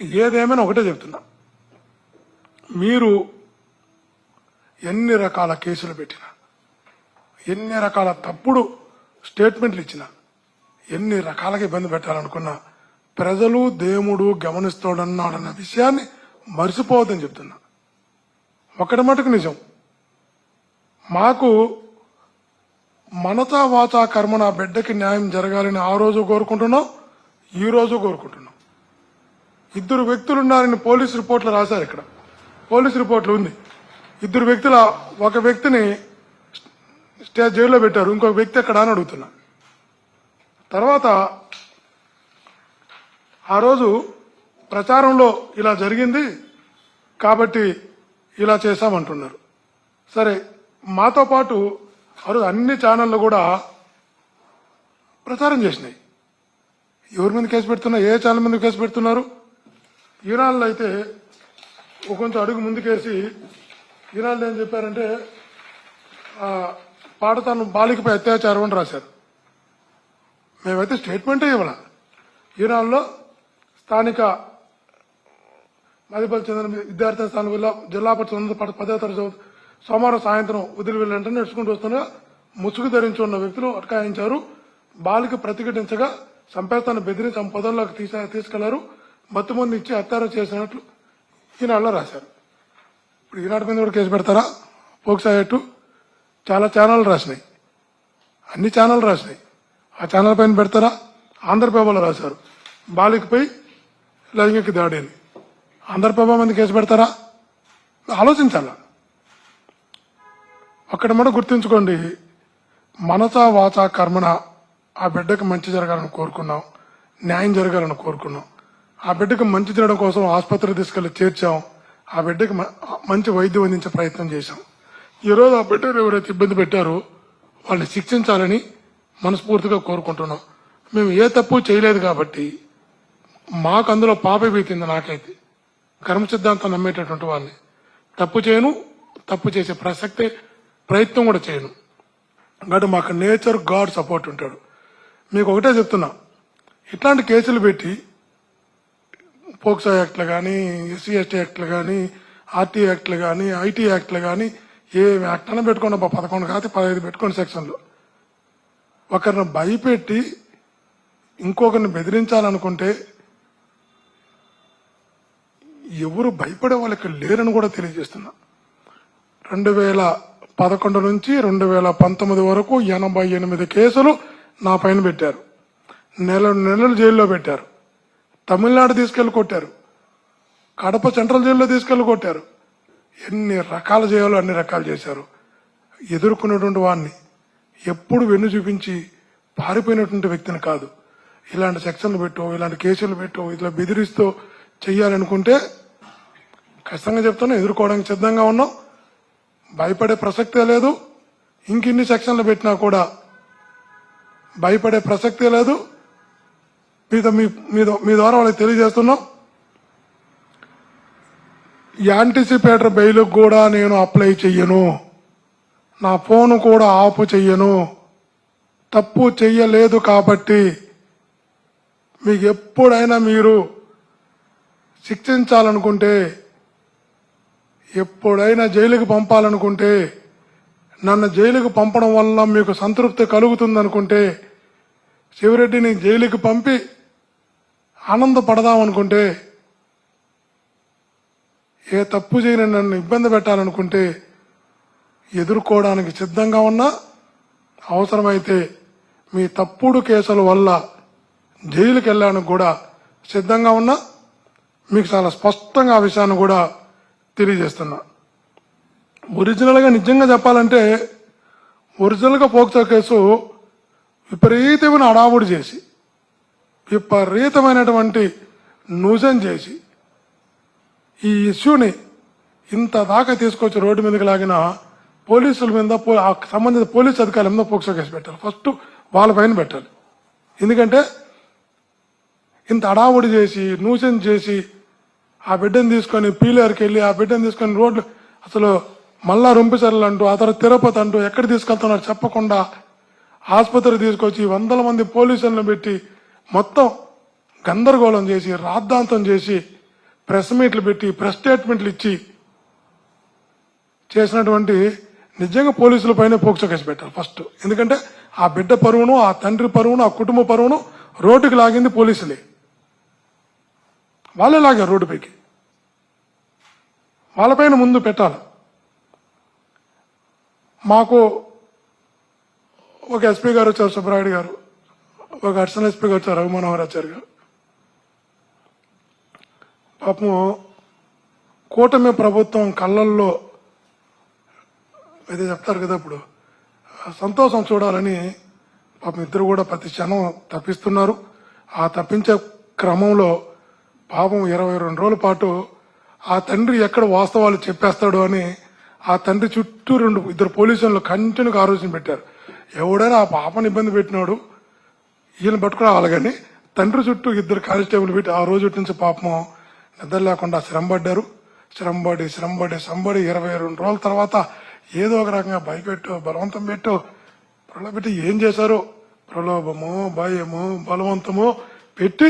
ఏదేమైనా ఒకటే చెప్తున్నా. మీరు ఎన్ని రకాల కేసులు పెట్టినా ఎన్ని రకాల తప్పుడు స్టేట్మెంట్లు ఇచ్చినా ఎన్ని రకాలుగా ఇబ్బంది పెట్టాలనుకున్నా ప్రజలు దేవుడు గమనిస్తాడన్నాడన్న విషయాన్ని మర్చిపోవద్దని చెప్తున్నా. ఒకటి మటుకు నిజం. మాకు మనతా వాచా కర్మ నా బిడ్డకి న్యాయం జరగాలని ఆ రోజు కోరుకుంటున్నాం ఈ రోజు కోరుకుంటున్నాం. ఇద్దరు వ్యక్తులు ఉన్నారని పోలీస్ రిపోర్ట్లు రాశారు ఇక్కడ. పోలీస్ రిపోర్ట్లు ఉంది. ఇద్దరు వ్యక్తుల ఒక వ్యక్తిని స్టే జైల్లో పెట్టారు. ఇంకొక వ్యక్తి ఎక్కడ అని అడుగుతున్నా. తర్వాత ఆ రోజు ప్రచారంలో ఇలా జరిగింది కాబట్టి ఇలా చేశామంటున్నారు. సరే మాతో పాటు రోజు అన్ని ఛానళ్ళు కూడా ప్రచారం చేసినాయి. ఎవరి మీద కేసు పెడుతున్నా ఏ ఛానల్ మీద కేసు పెడుతున్నారు? ఈనాళ్ళు అయితే కొంచెం అడుగు ముందుకేసి ఈనాళ్ళు ఏం చెప్పారంటే పాట పాడతాను బాలికపై అత్యాచారం అని రాశారు. మేమైతే స్టేట్మెంటే ఇవ్వాల. ఈనాడులో స్థానిక మదిపల్లి చెందిన విద్యార్థి స్థానం జిల్లా పరిషత్ పదో తరగతి చదువు- సోమవారం సాయంత్రం వదిలి వెళ్ళంటే నడుచుకుంటూ వస్తున్న ముసుగు ధరించి ఉన్న వ్యక్తులు అటకాయించారు. బాలిక ప్రతిఘటించగా సంపేతాన్ని బెదిరించి తమ పొదల్లోకి తీసుకెళ్ళారు. మత్తుమంది ఇచ్చి హత్యారం చేసినట్లు ఈనాడులో రాశారు. ఇప్పుడు ఈనాడు మీద కూడా కేసు పెడతారా? పోక్సా ఎటు చాలా ఛానళ్ళు రాసినాయి. అన్ని ఛానళ్ళు రాసినాయి. ఆ ఛానల్ పైన పెడతారా? ఆంధ్రప్రభలో రాశారు. బాలికపై లైంగిక దాడి అని. ఆంధ్రప్రభ మంది కేసు పెడతారా? ఆలోచించాలా? అక్కడ మనం గుర్తుంచుకోండి. మనసా వాచా కర్మణ ఆ బిడ్డకు మంచి జరగాలని కోరుకున్నాం. న్యాయం జరగాలని కోరుకున్నాం. ఆ బిడ్డకు మంచి తినడం కోసం ఆసుపత్రికి తీసుకెళ్ళి చేర్చాం. ఆ బిడ్డకి మంచి వైద్యం అందించే ప్రయత్నం చేశాం. ఈరోజు ఆ బిడ్డను ఎవరైతే ఇబ్బంది పెట్టారో వాళ్ళని శిక్షించాలని మనస్ఫూర్తిగా కోరుకుంటున్నాం. మేము ఏ తప్పు చేయలేదు కాబట్టి మాకు అందులో పాప నాకైతే. కర్మ సిద్ధాంతం నమ్మేటటువంటి వాళ్ళని. తప్పు చేయను తప్పు చేసే ప్రసక్తే ప్రయత్నం కూడా చేయను. కాబట్టి మాకు నేచర్ గాడ్ సపోర్ట్ ఉంటాడు. మీకు ఒకటే చెప్తున్నా. ఇట్లాంటి కేసులు పెట్టి పోక్సో యాక్ట్లు కానీ ఎస్సీ ఎస్టీ యాక్ట్లు కానీ ఆర్టీ యాక్ట్లు కానీ ఐటీ యాక్ట్లు కానీ ఏ యాక్ట్ అయినా పెట్టుకోండి అబ్బా, పదకొండు కాదు పదహైదు పెట్టుకోండి సెక్షన్లు. ఒకరిని భయపెట్టి ఇంకొకరిని బెదిరించాలనుకుంటే ఎవరు భయపడే వాళ్ళకి లేరని కూడా తెలియజేస్తున్నా. రెండు వేల పదకొండు నుంచి రెండు వేల పంతొమ్మిది వరకు ఎనభై ఎనిమిది కేసులు నా పైన పెట్టారు. నెల నెలలు జైల్లో పెట్టారు. తమిళనాడు తీసుకెళ్ళి కొట్టారు. కడప సెంట్రల్ జైల్లో తీసుకెళ్ళి కొట్టారు. ఎన్ని రకాలు చేయాలో అన్ని రకాలు చేశారు. ఎదుర్కొనేటువంటి వాడిని ఎప్పుడు వెన్ను చూపించి పారిపోయినటువంటి వ్యక్తిని కాదు. ఇలాంటి సెక్షన్లు పెట్టో ఇలాంటి కేసులు పెట్టో ఇట్లా బెదిరిస్తూ చెయ్యాలనుకుంటే ఖచ్చితంగా చెప్తాను ఎదుర్కోవడానికి సిద్ధంగా ఉన్నాం. భయపడే ప్రసక్తే లేదు. ఇంకిన్ని సెక్షన్లు పెట్టినా కూడా భయపడే ప్రసక్తే లేదు. మీద మీ మీద మీ ద్వారా వాళ్ళకి తెలియజేస్తున్నాం. యాంటిసిపేటర్ బెయిల్ కూడా నేను అప్లై చెయ్యను. నా ఫోన్ కూడా ఆఫ్ చెయ్యను. తప్పు చెయ్యలేదు కాబట్టి మీకు ఎప్పుడైనా మీరు శిక్షించాలనుకుంటే ఎప్పుడైనా జైలుకి పంపాలనుకుంటే నన్ను జైలుకి పంపడం వల్ల మీకు సంతృప్తి కలుగుతుందనుకుంటే శివరెడ్డిని జైలుకి పంపి ఆనందపడదాం అనుకుంటే ఏ తప్పు చేయని నన్ను ఇబ్బంది పెట్టాలనుకుంటే ఎదుర్కోవడానికి సిద్ధంగా ఉన్నా అవసరమైతే మీ తప్పుడు కేసుల వల్ల జైలుకి వెళ్ళడానికి కూడా సిద్ధంగా ఉన్నా మీకు చాలా స్పష్టంగా ఆ విషయాన్ని కూడా తెలియజేస్తున్నా. ఒరిజినల్గా నిజంగా చెప్పాలంటే ఒరిజినల్గా పోక్సో కేసు విపరీతమైన అడావుడి చేసి విపరీతమైనటువంటి నూజన్ చేసి ఈ ఇష్యూని ఇంత దాకా తీసుకొచ్చి రోడ్డు మీదకి లాగిన పోలీసుల మీద పో- సంబంధిత పోలీస్ అధికారుల మీద పోక్సో కేసు పెట్టాలి. ఫస్ట్ వాళ్ళ పైన పెట్టాలి. ఎందుకంటే ఇంత అడావుడి చేసి నూసెన్ చేసి ఆ బిడ్డను తీసుకొని పీలేరుకి వెళ్ళి ఆ బిడ్డను తీసుకొని రోడ్లు అసలు మళ్ళా రొంపిసర్లు అంటూ ఆ తర్వాత తిరుపతి అంటూ ఎక్కడ తీసుకెళ్తున్నారు చెప్పకుండా ఆసుపత్రి తీసుకొచ్చి వందల మంది పోలీసులను పెట్టి మొత్తం గందరగోళం చేసి రాద్ధాంతం చేసి ప్రెస్ మీట్లు పెట్టి ప్రెస్ స్టేట్మెంట్లు ఇచ్చి చేసినటువంటి నిజంగా పోలీసుల పైన పోక్సో కేసు పెట్టాలి ఫస్ట్. ఎందుకంటే ఆ బిడ్డ పరువును ఆ తండ్రి పరువును ఆ కుటుంబ పరువును రోడ్డుకి లాగింది పోలీసులే. వాళ్ళే లాగారు రోడ్డుపైకి. వాళ్ళపైన ముందు పెట్టాలి. మాకు ఒక ఎస్పీ గారు వచ్చారు సుబ్బరాయుడు గారు ఒక అర్చన ఎస్పీ గారు వచ్చారు రఘుమనోహరాచారి గారు. పాపం కూటమి ప్రభుత్వం కళ్ళల్లో అయితే చెప్తారు కదా ఇప్పుడు సంతోషం చూడాలని పాపం ఇద్దరు కూడా ప్రతి క్షణం తప్పిస్తున్నారు. ఆ తప్పించే క్రమంలో పాపం ఇరవై రెండు రోజుల పాటు ఆ తండ్రి ఎక్కడ వాస్తవాలు చెప్పేస్తాడు అని ఆ తండ్రి చుట్టూ రెండు ఇద్దరు పోలీసులు కంటిన్యూగా ఆలోచన పెట్టారు. ఎవడైనా ఆ పాపని ఇబ్బంది పెట్టినాడు ఈయన పట్టుకురావాలి కానీ తండ్రి చుట్టూ ఇద్దరు కానిస్టేబుల్ పెట్టి ఆ రోజు నుంచి పాపం నిద్ర లేకుండా శ్రమపడ్డారు శ్రమపడి శ్రమపడి శ్రమపడి ఇరవై రెండు రోజుల తర్వాత ఏదో ఒక రకంగా భయపెట్టు బలవంతం పెట్టు ప్రలోభెట్టి ఏం చేశారు? ప్రలోభము భయము బలవంతము పెట్టి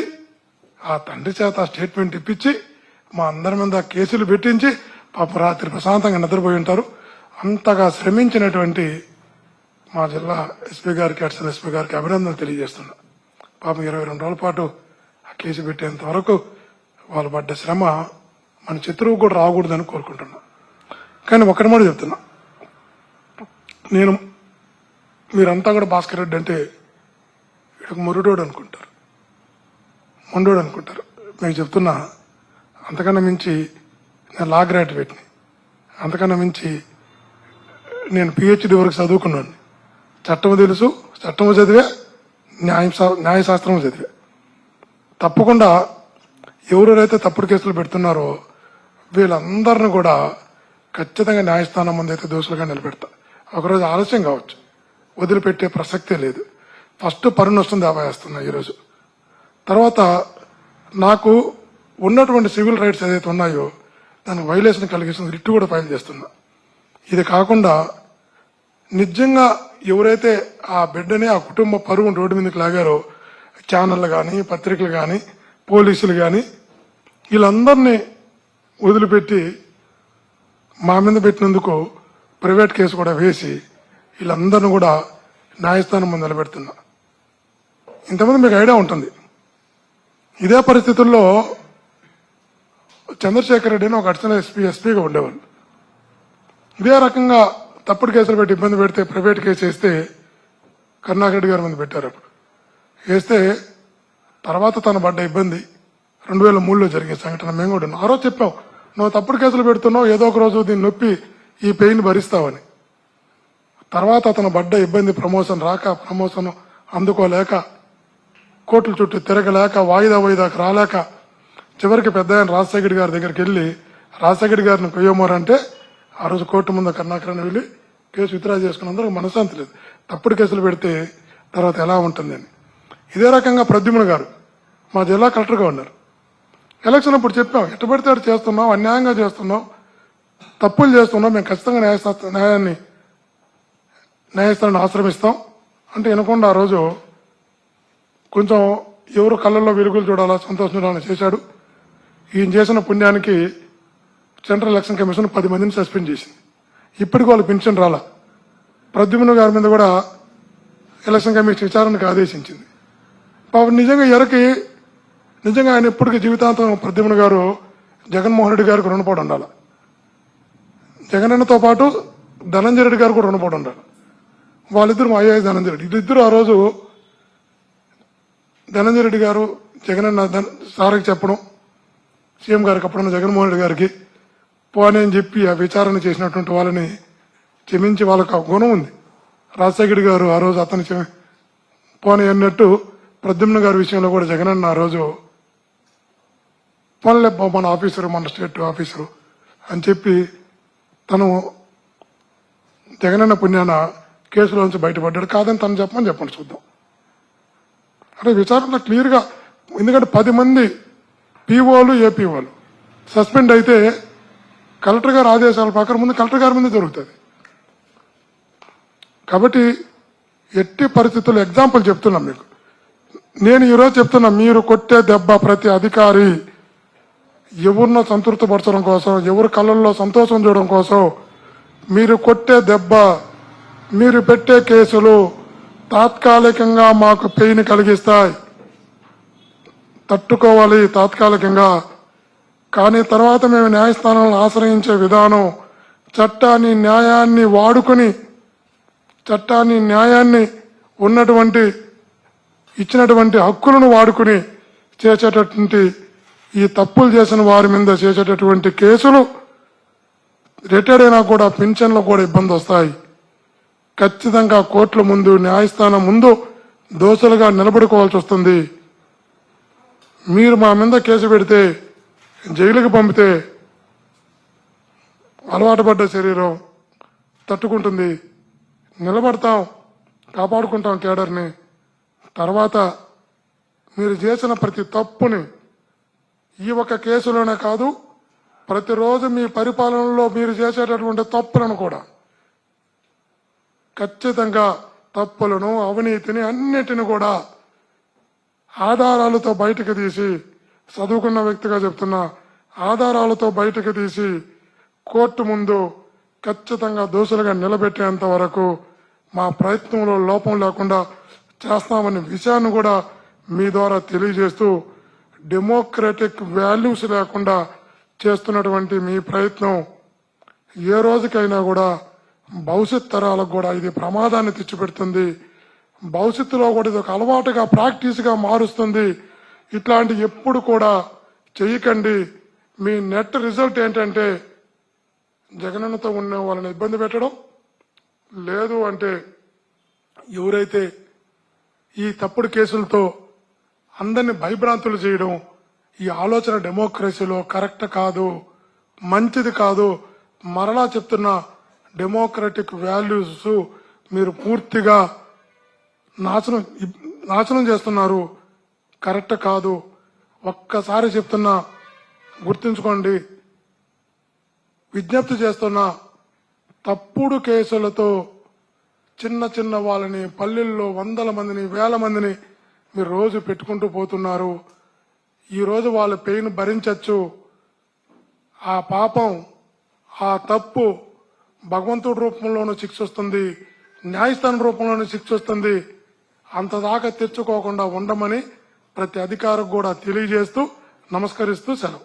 ఆ తండ్రి చేత స్టేట్మెంట్ ఇప్పించి మా అందరి మీద కేసులు పెట్టించి పాప రాత్రి ప్రశాంతంగా నిద్రపోయి ఉంటారు. అంతగా శ్రమించినటువంటి మా జిల్లా ఎస్పీ గారికి అడిషనల్ ఎస్పీ గారికి అభినందనలు తెలియజేస్తున్నా. పాపం ఇరవై రెండు రోజుల పాటు ఆ కేసు పెట్టేంత వరకు వాళ్ళు పడ్డ శ్రమ మన చిత్రువు కూడా రాకూడదని కోరుకుంటున్నా. కానీ ఒకటి మాట చెప్తున్నా. నేను మీరంతా కూడా భాస్కర్ రెడ్డి అంటే వీడికి మురుడోడు అనుకుంటారు. మొండోడు అనుకుంటారు. మీకు చెప్తున్నా అంతకన్నా మించి నేను లా గ్రాడ్యుయేట్ని అంతకన్నా మించి నేను పిహెచ్డి వరకు చదువుకున్నాను. చట్టము తెలుసు చట్టము చదివే న్యాయం న్యాయశాస్త్రము చదివే. తప్పకుండా ఎవరెవరైతే తప్పుడు కేసులు పెడుతున్నారో వీళ్ళందరిని కూడా ఖచ్చితంగా న్యాయస్థానం ముందు అయితే దోషులుగా నిలబెడతా. ఒకరోజు ఆలస్యం కావచ్చు. వదిలిపెట్టే ప్రసక్తే లేదు. ఫస్ట్ పరుణ వస్తుంది వేస్తున్నా ఈరోజు. తర్వాత నాకు ఉన్నటువంటి సివిల్ రైట్స్ ఏదైతే ఉన్నాయో దానికి వైలేషన్ కలిగిస్తుంది రిట్టు కూడా ఫైల్ చేస్తున్నా. ఇది కాకుండా నిజంగా ఎవరైతే ఆ బిడ్డని ఆ కుటుంబ పరువు రోడ్డు మీదకి లాగారో ఛానళ్ళు కానీ పత్రికలు కానీ పోలీసులు కానీ వీళ్ళందరినీ వదిలిపెట్టి మా మీద పెట్టినందుకు ప్రైవేట్ కేసు కూడా వేసి వీళ్ళందరిని కూడా న్యాయస్థానం ముందు నిలబెడుతున్నా. ఇంతమంది మీకు ఐడియా ఉంటుంది. ఇదే పరిస్థితుల్లో చంద్రశేఖర్ రెడ్డి అని ఒక అడిషనల్ ఎస్పీ ఎస్పీగా ఉండేవాళ్ళు. ఇదే రకంగా తప్పుడు కేసులు పెట్టి ఇబ్బంది పెడితే ప్రైవేట్ కేసు వేస్తే కరుణాకర్ రెడ్డి గారి మీద పెట్టారు అప్పుడు. వేస్తే తర్వాత తను పడ్డ ఇబ్బంది రెండు వేల మూడులో జరిగే సంఘటన మేము కూడా ఆ రోజు చెప్పాం నువ్వు తప్పుడు కేసులు పెడుతున్నావు ఏదో ఒక రోజు దీన్ని నొప్పి ఈ పెయిన్ భరిస్తావని. తర్వాత అతను పడ్డ ఇబ్బంది ప్రమోషన్ రాక ప్రమోషన్ అందుకోలేక కోర్టుల చుట్టూ తిరగలేక వాయిదా వాయిదాకు రాలేక చివరికి పెద్ద ఆయన రాజశేఖర్ గారి దగ్గరికి వెళ్ళి రాజశేఖర్ గారిని కొయ్యమోరంటే ఆ రోజు కోర్టు ముందు కర్ణాకరణ వెళ్ళి కేసు విత్డ్రా చేసుకున్నందుకు మనశాంతి లేదు. తప్పుడు కేసులు పెడితే తర్వాత ఎలా ఉంటుందని ఇదే రకంగా ప్రద్యుమ్న గారు మా జిల్లా కలెక్టర్గా ఉన్నారు. ఎలక్షన్ అప్పుడు చెప్పాం ఎట్టు పడితే అటు చేస్తున్నాం అన్యాయంగా చేస్తున్నాం తప్పులు చేస్తున్నాం మేము ఖచ్చితంగా న్యాయశాస్త్ర న్యాయాన్ని న్యాయస్థానాన్ని ఆశ్రమిస్తాం అంటే వినకుండా ఆ రోజు కొంచెం ఎవరు కళ్ళల్లో వెలుగులు చూడాలా సంతోషం చూడాలని చేశాడు. ఈయన చేసిన పుణ్యానికి సెంట్రల్ ఎలక్షన్ కమిషన్ పది మందిని సస్పెండ్ చేసింది. ఇప్పటికి వాళ్ళు పెన్షన్ రాలా. ప్రద్యుమ్న గారి మీద కూడా ఎలక్షన్ కమిషన్ విచారణకు ఆదేశించింది. పాపం నిజంగా ఎరకి నిజంగా ఆయన ఇప్పటికీ జీవితాంతం ప్రద్యుమ్న గారు జగన్మోహన్ రెడ్డి గారికి రుణపడి ఉండాలి? జగనన్నతో పాటు ధనంజయ రెడ్డి గారు కూడా రుణపడి ఉండాలి? వాళ్ళిద్దరు మా అయ్యాయి ధనంజయ రెడ్డి. వీళ్ళిద్దరు ఆ రోజు ధనంజయ రెడ్డి గారు జగనన్న అన్న సార్కి చెప్పడం సీఎం గారికి అప్పుడున్న జగన్మోహన్ రెడ్డి గారికి పోనీ అని చెప్పి ఆ విచారణ చేసినటువంటి వాళ్ళని క్షమించి వాళ్ళకి ఆ గుణం ఉంది. రాజశేఖర్ గారు ఆ రోజు అతను క్షమి- పోనీ అన్నట్టు ప్రద్యుమ్న గారి విషయంలో కూడా జగనన్న ఆ రోజు పోన్లే బా మన ఆఫీసరు మన స్టేట్ ఆఫీసరు అని చెప్పి తను జగనన్న పుణ్యాన కేసులోంచి బయటపడ్డాడు. కాదని తను చెప్పమని చెప్పండి చూద్దాం. అంటే విచారణ క్లియర్గా ఎందుకంటే పది మంది పీఓలు ఏపీఓలు సస్పెండ్ అయితే కలెక్టర్ గారు ఆదేశాల ప్రకారం ముందు కలెక్టర్ గారి మీద జరుగుతుంది. కాబట్టి ఎట్టి పరిస్థితుల్లో ఎగ్జాంపుల్ చెప్తున్నాం మీకు. నేను ఈరోజు చెప్తున్నా మీరు కొట్టే దెబ్బ ప్రతి అధికారి ఎవరినో సంతృప్తిపరచడం కోసం ఎవరి కళ్ళల్లో సంతోషం చూడడం కోసం మీరు కొట్టే దెబ్బ మీరు పెట్టే కేసులు తాత్కాలికంగా మాకు పెయిన్ కలిగిస్తాయి. తట్టుకోవాలి తాత్కాలికంగా. కానీ తర్వాత మేము న్యాయస్థానాలను ఆశ్రయించే విధానం చట్టాన్ని న్యాయాన్ని వాడుకొని చట్టాన్ని న్యాయాన్ని ఉన్నటువంటి ఇచ్చినటువంటి హక్కులను వాడుకుని చేసేటటువంటి ఈ తప్పులు చేసిన వారి మీద చేసేటటువంటి కేసులు రిటైర్డ్ అయినా కూడా పింఛన్లో కూడా ఇబ్బంది వస్తాయి. ఖచ్చితంగా కోర్టుల ముందు న్యాయస్థానం ముందు దోషులుగా నిలబడుకోవాల్సి వస్తుంది. మీరు మా మీద కేసు పెడితే జైలుకి పంపితే అలవాటు పడ్డ శరీరం తట్టుకుంటుంది. నిలబడతాం కాపాడుకుంటాం కేడర్ని. తర్వాత మీరు చేసిన ప్రతి తప్పుని ఈ ఒక్క కేసులోనే కాదు ప్రతిరోజు మీ పరిపాలనలో మీరు చేసేటటువంటి తప్పులను కూడా. ఖచ్చితంగా తప్పులను అవినీతిని అన్నిటిని కూడా ఆధారాలతో బయటకు తీసి చదువుకున్న వ్యక్తిగా చెప్తున్నా ఆధారాలతో బయటకు తీసి కోర్టు ముందు ఖచ్చితంగా దోషులుగా నిలబెట్టేంత వరకు మా ప్రయత్నంలో లోపం లేకుండా చేస్తామనే విషయాన్ని కూడా మీ ద్వారా తెలియజేస్తూ డెమోక్రటిక్ వాల్యూస్ లేకుండా చేస్తున్నటువంటి మీ ప్రయత్నం ఏ రోజుకైనా కూడా భవిష్యత్ తరాలకు కూడా ఇది ప్రమాదాన్ని తెచ్చిపెడుతుంది. భవిష్యత్తులో కూడా ఇది ఒక అలవాటుగా ప్రాక్టీస్గా మారుస్తుంది. ఇట్లాంటి ఎప్పుడు కూడా చేయకండి. మీ నెట్ రిజల్ట్ ఏంటంటే జగనన్నతో ఉన్న వాళ్ళని ఇబ్బంది పెట్టడం లేదు అంటే ఎవరైతే ఈ తప్పుడు కేసులతో అందరిని భయభ్రాంతులు చేయడం ఈ ఆలోచన డెమోక్రసీలో కరెక్ట్ కాదు మంచిది కాదు మరలా చెప్తున్న డెమోక్రటిక్ వాల్యూస్ మీరు పూర్తిగా నాశనం నాశనం చేస్తున్నారు. కరెక్ట్ కాదు. ఒక్కసారి చెప్తున్నా గుర్తుంచుకోండి. విజ్ఞప్తి చేస్తున్నా తప్పుడు కేసులతో చిన్న చిన్న వాళ్ళని పల్లెల్లో వందల మందిని వేల మందిని మీరు రోజు పెట్టుకుంటూ పోతున్నారు. ఈరోజు వాళ్ళ పెయిన్ భరించచ్చు. ఆ పాపం ఆ తప్పు భగవంతుడి రూపంలోనూ శిక్ష వస్తుంది. న్యాయస్థానం రూపంలోనూ శిక్ష వస్తుంది. అంతదాకా తెచ్చుకోకుండా ఉండమని ప్రతి అధికారికి కూడా తెలియజేస్తూ నమస్కరిస్తూ సెలవు.